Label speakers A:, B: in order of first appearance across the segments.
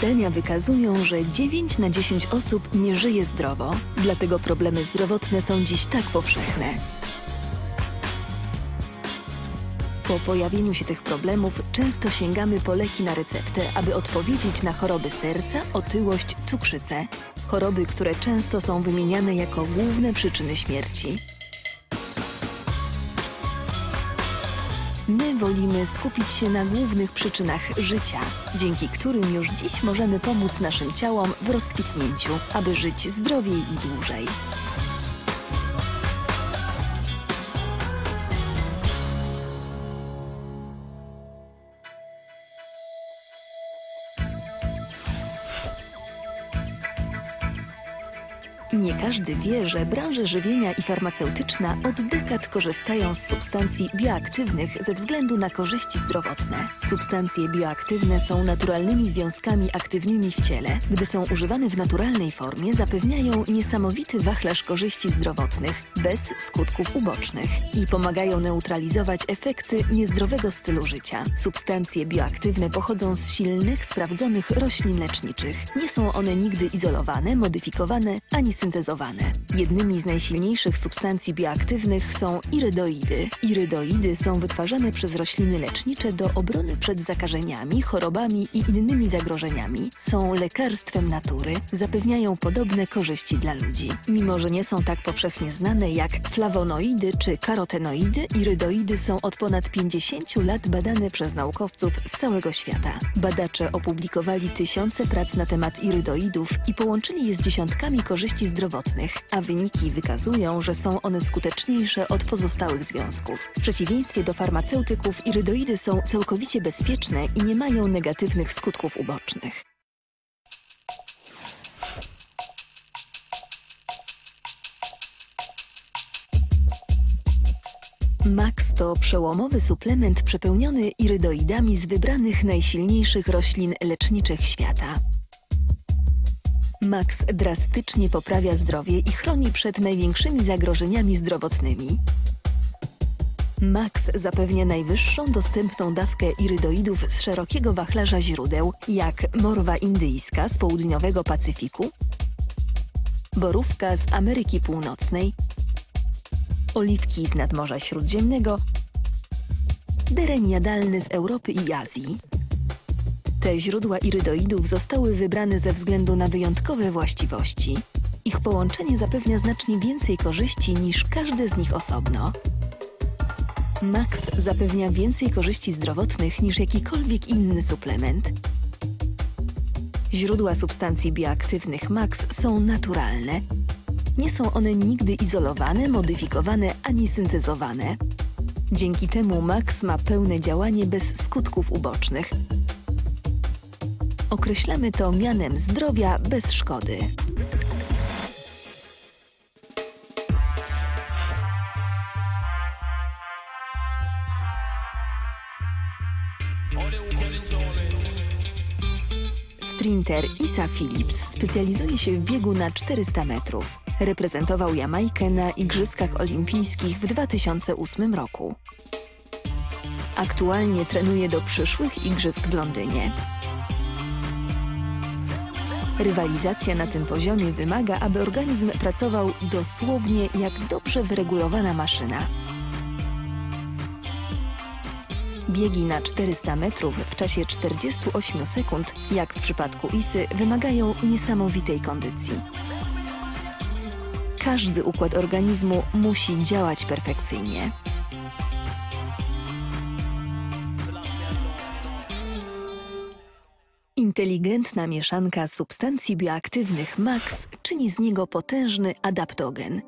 A: Badania wykazują, że 9 na 10 osób nie żyje zdrowo, dlatego problemy zdrowotne są dziś tak powszechne. Po pojawieniu się tych problemów często sięgamy po leki na receptę, aby odpowiedzieć na choroby serca, otyłość, cukrzycę. Choroby, które często są wymieniane jako główne przyczyny śmierci. My wolimy skupić się na głównych przyczynach życia, dzięki którym już dziś możemy pomóc naszym ciałom w rozkwitnięciu, aby żyć zdrowiej i dłużej. Każdy wie, że branże żywienia i farmaceutyczna od dekad korzystają z substancji bioaktywnych ze względu na korzyści zdrowotne. Substancje bioaktywne są naturalnymi związkami aktywnymi w ciele. Gdy są używane w naturalnej formie, zapewniają niesamowity wachlarz korzyści zdrowotnych bez skutków ubocznych i pomagają neutralizować efekty niezdrowego stylu życia. Substancje bioaktywne pochodzą z silnych, sprawdzonych roślin leczniczych. Nie są one nigdy izolowane, modyfikowane ani syntezowane. Jednymi z najsilniejszych substancji bioaktywnych są irydoidy. Irydoidy są wytwarzane przez rośliny lecznicze do obrony przed zakażeniami, chorobami i innymi zagrożeniami. Są lekarstwem natury, zapewniają podobne korzyści dla ludzi. Mimo, że nie są tak powszechnie znane jak flawonoidy czy karotenoidy, irydoidy są od ponad 50 lat badane przez naukowców z całego świata. Badacze opublikowali tysiące prac na temat irydoidów i połączyli je z dziesiątkami korzyści zdrowotnych, a wyniki wykazują, że są one skuteczniejsze od pozostałych związków. W przeciwieństwie do farmaceutyków, irydoidy są całkowicie bezpieczne i nie mają negatywnych skutków ubocznych. Max to przełomowy suplement przepełniony irydoidami z wybranych najsilniejszych roślin leczniczych świata. Max drastycznie poprawia zdrowie i chroni przed największymi zagrożeniami zdrowotnymi. Max zapewnia najwyższą dostępną dawkę irydoidów z szerokiego wachlarza źródeł, jak morwa indyjska z południowego Pacyfiku, borówka z Ameryki Północnej, oliwki z nadmorza Śródziemnego, dereń jadalny z Europy i Azji. Te źródła irydoidów zostały wybrane ze względu na wyjątkowe właściwości. Ich połączenie zapewnia znacznie więcej korzyści niż każde z nich osobno. Max zapewnia więcej korzyści zdrowotnych niż jakikolwiek inny suplement. Źródła substancji bioaktywnych Max są naturalne. Nie są one nigdy izolowane, modyfikowane ani syntezowane. Dzięki temu Max ma pełne działanie bez skutków ubocznych. Określamy to mianem zdrowia bez szkody. Sprinter Isa Phillips specjalizuje się w biegu na 400 metrów. Reprezentował Jamajkę na Igrzyskach Olimpijskich w 2008 roku. Aktualnie trenuje do przyszłych Igrzysk w Londynie. Rywalizacja na tym poziomie wymaga, aby organizm pracował dosłownie jak dobrze wyregulowana maszyna. Biegi na 400 metrów w czasie 48 sekund, jak w przypadku Isy, wymagają niesamowitej kondycji. Każdy układ organizmu musi działać perfekcyjnie. Inteligentna mieszanka substancji bioaktywnych MAX czyni z niego potężny adaptogen.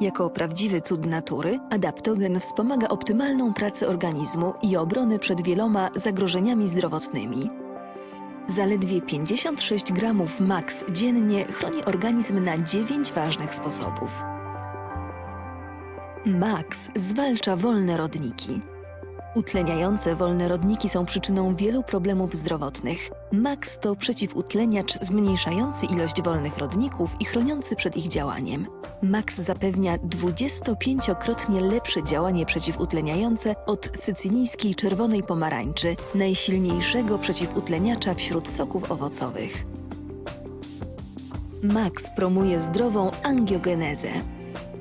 A: Jako prawdziwy cud natury, adaptogen wspomaga optymalną pracę organizmu i obronę przed wieloma zagrożeniami zdrowotnymi. Zaledwie 56 gramów MAX dziennie chroni organizm na 9 ważnych sposobów. MAX zwalcza wolne rodniki. Utleniające wolne rodniki są przyczyną wielu problemów zdrowotnych. Max to przeciwutleniacz zmniejszający ilość wolnych rodników i chroniący przed ich działaniem. Max zapewnia 25-krotnie lepsze działanie przeciwutleniające od sycylijskiej czerwonej pomarańczy, najsilniejszego przeciwutleniacza wśród soków owocowych. Max promuje zdrową angiogenezę.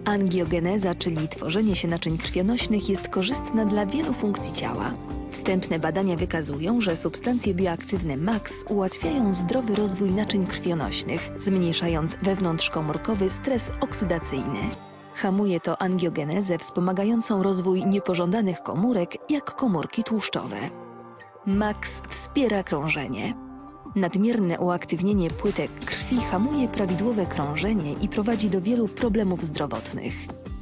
A: Angiogeneza, czyli tworzenie się naczyń krwionośnych, jest korzystna dla wielu funkcji ciała. Wstępne badania wykazują, że substancje bioaktywne MAX ułatwiają zdrowy rozwój naczyń krwionośnych, zmniejszając wewnątrzkomórkowy stres oksydacyjny. Hamuje to angiogenezę wspomagającą rozwój niepożądanych komórek, jak komórki tłuszczowe. MAX wspiera krążenie. Nadmierne uaktywnienie płytek krwi hamuje prawidłowe krążenie i prowadzi do wielu problemów zdrowotnych.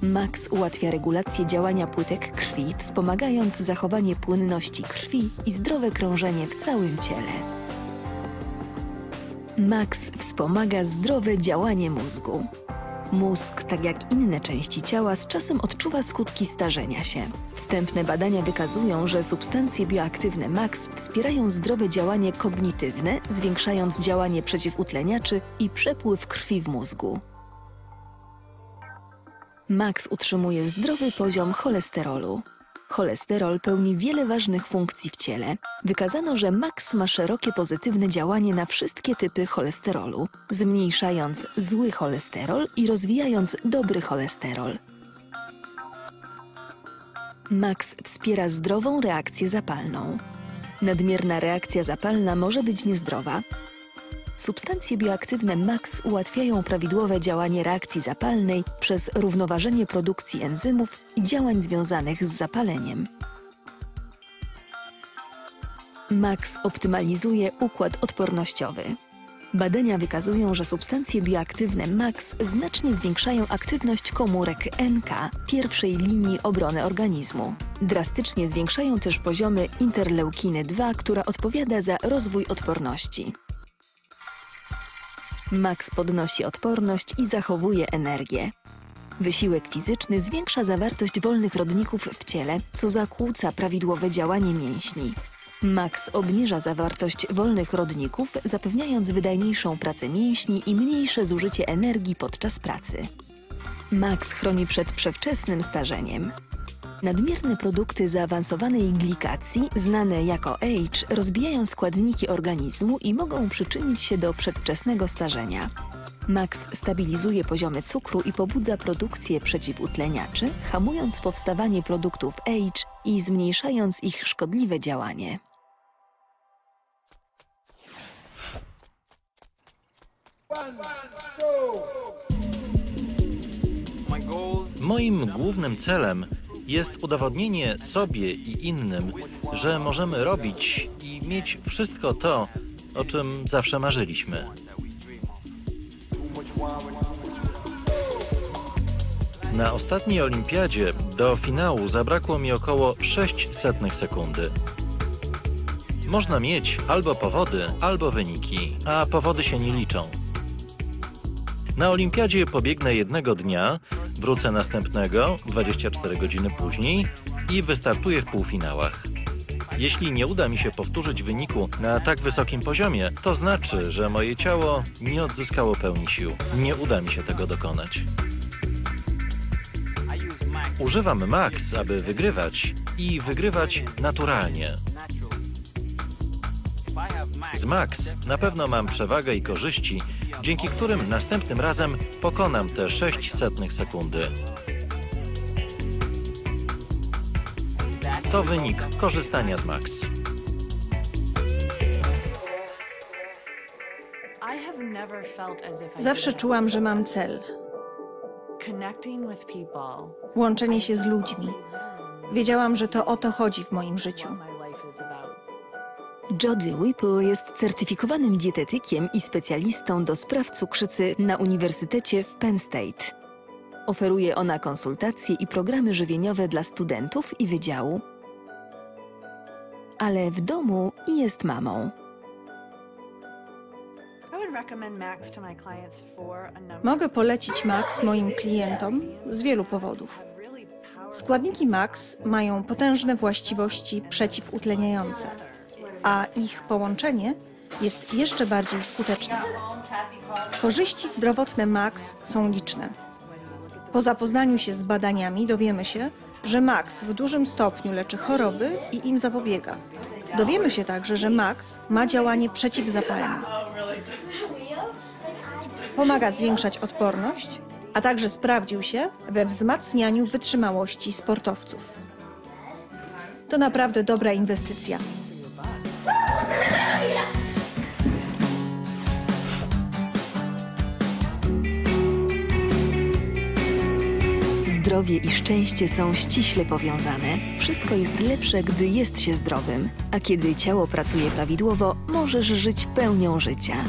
A: Max ułatwia regulację działania płytek krwi, wspomagając zachowanie płynności krwi i zdrowe krążenie w całym ciele. Max wspomaga zdrowe działanie mózgu. Mózg, tak jak inne części ciała, z czasem odczuwa skutki starzenia się. Wstępne badania wykazują, że substancje bioaktywne MAX wspierają zdrowe działanie kognitywne, zwiększając działanie przeciwutleniaczy i przepływ krwi w mózgu. MAX utrzymuje zdrowy poziom cholesterolu. Cholesterol pełni wiele ważnych funkcji w ciele. Wykazano, że MAX ma szerokie pozytywne działanie na wszystkie typy cholesterolu, zmniejszając zły cholesterol i rozwijając dobry cholesterol. MAX wspiera zdrową reakcję zapalną. Nadmierna reakcja zapalna może być niezdrowa. Substancje bioaktywne MAX ułatwiają prawidłowe działanie reakcji zapalnej przez równoważenie produkcji enzymów i działań związanych z zapaleniem. MAX optymalizuje układ odpornościowy. Badania wykazują, że substancje bioaktywne MAX znacznie zwiększają aktywność komórek NK, pierwszej linii obrony organizmu. Drastycznie zwiększają też poziomy interleukiny 2, która odpowiada za rozwój odporności. Max podnosi odporność i zachowuje energię. Wysiłek fizyczny zwiększa zawartość wolnych rodników w ciele, co zakłóca prawidłowe działanie mięśni. Max obniża zawartość wolnych rodników, zapewniając wydajniejszą pracę mięśni i mniejsze zużycie energii podczas pracy. Max chroni przed przedwczesnym starzeniem. Nadmierne produkty zaawansowanej glikacji, znane jako age, rozbijają składniki organizmu i mogą przyczynić się do przedwczesnego starzenia. Max stabilizuje poziomy cukru i pobudza produkcję przeciwutleniaczy, hamując powstawanie produktów age i zmniejszając ich szkodliwe działanie.
B: Moim głównym celem jest udowodnienie sobie i innym, że możemy robić i mieć wszystko to, o czym zawsze marzyliśmy. Na ostatniej olimpiadzie do finału zabrakło mi około 600 sekundy. Można mieć albo powody, albo wyniki, a powody się nie liczą. Na olimpiadzie pobiegnę jednego dnia, wrócę następnego 24 godziny później i wystartuję w półfinałach. Jeśli nie uda mi się powtórzyć wyniku na tak wysokim poziomie, to znaczy, że moje ciało nie odzyskało pełni sił. Nie uda mi się tego dokonać. Używam max, aby wygrywać i wygrywać naturalnie. Z max na pewno mam przewagę i korzyści, dzięki którym następnym razem pokonam te 600 sekundy. To wynik korzystania z max.
C: Zawsze czułam, że mam cel. Łączenie się z ludźmi. Wiedziałam, że to o to chodzi w moim życiu.
A: Jody Whipple jest certyfikowanym dietetykiem i specjalistą do spraw cukrzycy na Uniwersytecie w Penn State. Oferuje ona konsultacje i programy żywieniowe dla studentów i wydziału, ale w domu i jest mamą.
C: Mogę polecić Max moim klientom z wielu powodów. Składniki MAX mają potężne właściwości przeciwutleniające, a ich połączenie jest jeszcze bardziej skuteczne. Korzyści zdrowotne MAX są liczne. Po zapoznaniu się z badaniami dowiemy się, że MAX w dużym stopniu leczy choroby i im zapobiega. Dowiemy się także, że MAX ma działanie przeciwzapalne. Pomaga zwiększać odporność, a także sprawdził się we wzmacnianiu wytrzymałości sportowców. To naprawdę dobra inwestycja.
A: Zdrowie i szczęście są ściśle powiązane. Wszystko jest lepsze, gdy jest się zdrowym, a kiedy ciało pracuje prawidłowo, możesz żyć pełnią życia.